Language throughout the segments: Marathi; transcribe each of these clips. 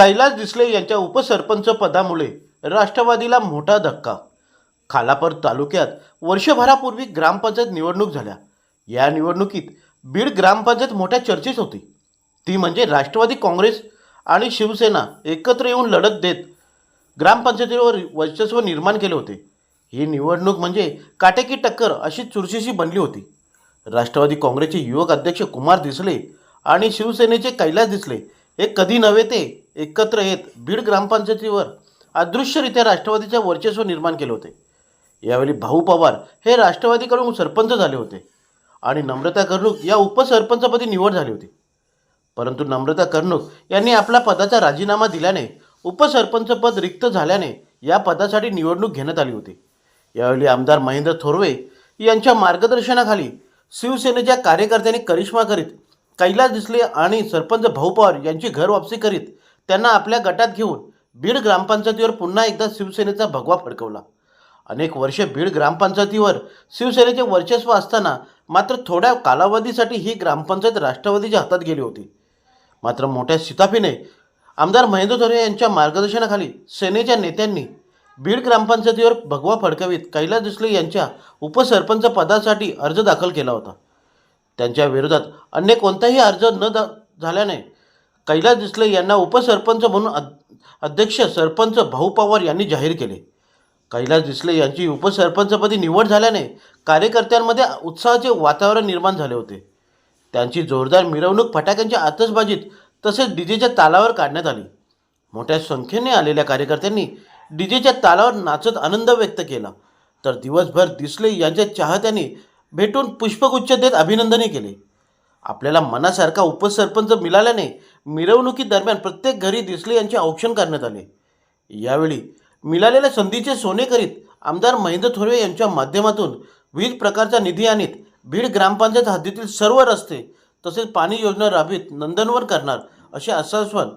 कैलास दिसले यांच्या उपसरपंच पदामुळे राष्ट्रवादीला मोठा धक्का. खालापर तालुक्यात वर्षभरापूर्वी ग्रामपंचायत निवडणूक झाल्या. या निवडणुकीत बीड ग्रामपंचायत मोठ्या चर्चेत होती. ती म्हणजे राष्ट्रवादी काँग्रेस आणि शिवसेना एकत्र येऊन लढत देत ग्रामपंचायतीवर वर्चस्व निर्माण केले होते. ही निवडणूक म्हणजे काटेकी टक्कर अशी चुरशीशी बनली होती. राष्ट्रवादी काँग्रेसचे युवक अध्यक्ष कुमार दिसले आणि शिवसेनेचे कैलास दिसले हे कधी नव्हे ते एकत्र येत बीड ग्रामपंचायतीवर अदृश्यरित्या राष्ट्रवादीचे वर्चस्व निर्माण केले होते. यावेळी भाऊ पवार हे राष्ट्रवादीकडून सरपंच झाले होते आणि नम्रता कर्णूक या उपसरपंचपदी निवड झाली होती. परंतु नम्रता कर्णूक यांनी आपल्या पदाचा राजीनामा दिल्याने उपसरपंचपद रिक्त झाल्याने या पदासाठी निवडणूक घेण्यात आली होती. यावेळी आमदार महेंद्र थोरवे यांच्या मार्गदर्शनाखाली शिवसेनेच्या कार्यकर्त्यांनी करिश्मा करीत कैलास दिसले आणि सरपंच भाऊ पवार यांची घर वापसी करीत त्यांना आपल्या गटात घेऊन बीड ग्रामपंचायतीवर पुन्हा एकदा शिवसेनेचा भगवा फडकवला. अनेक वर्षे बीड ग्रामपंचायतीवर शिवसेनेचे वर्चस्व असताना मात्र थोड्या कालावधीसाठी ही ग्रामपंचायत राष्ट्रवादीच्या हातात गेली होती. मात्र मोठ्या शिताफीने आमदार महेंद्र थोरे यांच्या मार्गदर्शनाखाली सेनेच्या नेत्यांनी बीड ग्रामपंचायतीवर भगवा फडकवीत कैलास दिसले यांच्या उपसरपंच पदासाठी अर्ज दाखल केला होता. त्यांच्या विरोधात अन्य कोणताही अर्ज न दा झाल्याने कैलास दिसले यांना उपसरपंच म्हणून अध्यक्ष सरपंच भाऊ पवार यांनी जाहीर केले. कैलास दिसले यांची उपसरपंचपदी निवड झाल्याने कार्यकर्त्यांमध्ये उत्साहाचे वातावरण निर्माण झाले होते. त्यांची जोरदार मिरवणूक फटाक्यांच्या आतषबाजीत तसेच डीजेच्या तालावर काढण्यात आली. मोठ्या संख्येने आलेल्या कार्यकर्त्यांनी डीजेच्या तालावर नाचत आनंद व्यक्त केला. तर दिवसभर दिसले यांच्या चाहत्यांनी भेटून पुष्पगुच्छ देत अभिनंदनही केले. आपल्याला मनासारखा उपसरपंच मिळाल्याने मिरवणुकीदरम्यान प्रत्येक घरी दिसले यांचे औक्षण करण्यात आले. यावेळी मिळालेल्या संधीचे सोने करीत आमदार महेंद्र थोरवे यांच्या माध्यमातून विविध प्रकारचा निधी आणीत बीड ग्रामपंचायत हद्दीतील सर्व रस्ते तसेच पाणी योजना राबवीत नंदनवर करणार असे आश्वासन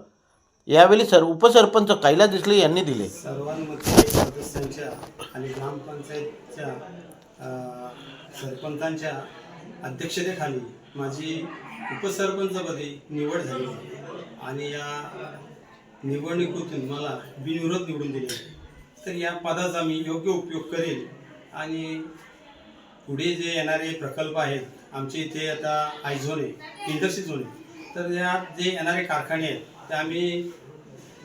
यावेळी सर उपसरपंच कैला दिसले यांनी दिले. सर्वांमध्ये सदस्यांच्या आणि ग्रामपंचायतच्या सरपंचांच्या अध्यक्षतेखाली माझी उपसरपंचपदी निवड झाली. आणि या निवडणुकीतून मला बिनविरोध निवडून दिले तर या पदाचा मी योग्य उपयोग करेल आणि पुढे जे येणारे प्रकल्प आहेत आमच्या इथे आता आयझोन आहे इंडस्ट्री झोन आहे. तर या जे येणारे कारखाने आहेत ते आम्ही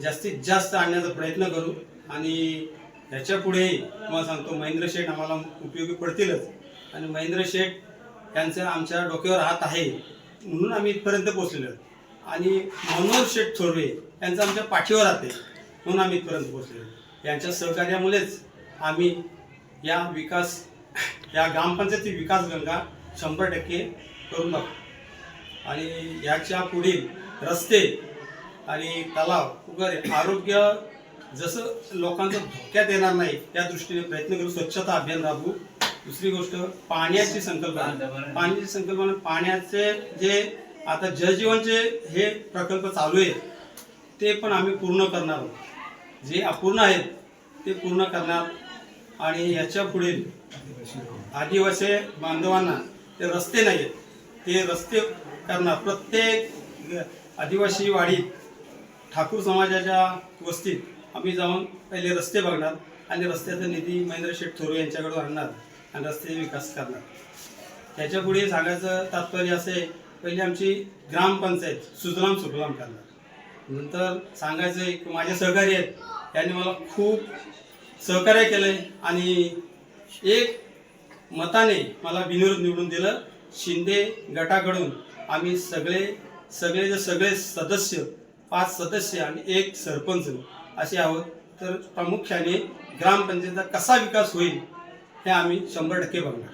जास्तीत जास्त आणण्याचा प्रयत्न करू. आणि ह्याच्या पुढेही तुम्हाला सांगतो महेंद्र शेठ आम्हाला उपयोगी पडतीलच. आणि महेंद्र शेठ यांचं आमच्या डोक्यावर हात आहे म्हणून आम्ही इथपर्यंत पोचलेलो आणि मनोहर शेठ थोरवे यांचं आमच्या पाठीवर हात आहे म्हणून आम्ही इथपर्यंत पोचलेलो यांच्या सहकार्यामुळेच आम्ही या विकास या ग्रामपंचायती विकास गंगा शंभर टक्के करून दाखवू. आणि याच्या पुढील रस्ते आणि तलाव वगैरे आरोग्य जसं लोकांचं धोक्यात येणार नाही त्या दृष्टीने प्रयत्न करू स्वच्छता अभियान राबवू. दुसरी गोष्ट पाण्याची संकल्पना. पाण्याची संकल्पना पाण्याचे जे आता जलजीवनचे हे प्रकल्प चालू आहेत ते पण आम्ही पूर्ण करणार आहोत. जे अपूर्ण आहेत ते पूर्ण करणार. आणि याच्या पुढील आदिवासी बांधवांना ते रस्ते नाही आहेत ते रस्ते करणार. प्रत्येक आदिवासी वाडीत ठाकूर समाजाच्या वस्तीत आम्ही जाऊन पहिले रस्ते बघणार. आणि रस्त्याचा निधी महेंद्र शेठ थोरू यांच्याकडून आणणार. आणि रस्ते विकास करणार. त्याच्या पुढे सांगायचं तात्पर्य असे आहे, पहिली आमची ग्रामपंचायत सुजलाम सुफलाम करणार. नंतर सांगायचं आहे की माझे सहकारी आहेत त्यांनी मला खूप सहकार्य केलंय आणि एक मताने मला बिनविरोध निवडून दिलं. शिंदे गटाकडून आम्ही सगळे सगळे जे सगळे सदस्य पाच सदस्य आणि एक सरपंच असे आहोत. तर प्रामुख्याने ग्रामपंचायतीचा कसा विकास होईल हे आम्ही शंभर टक्के बघणार.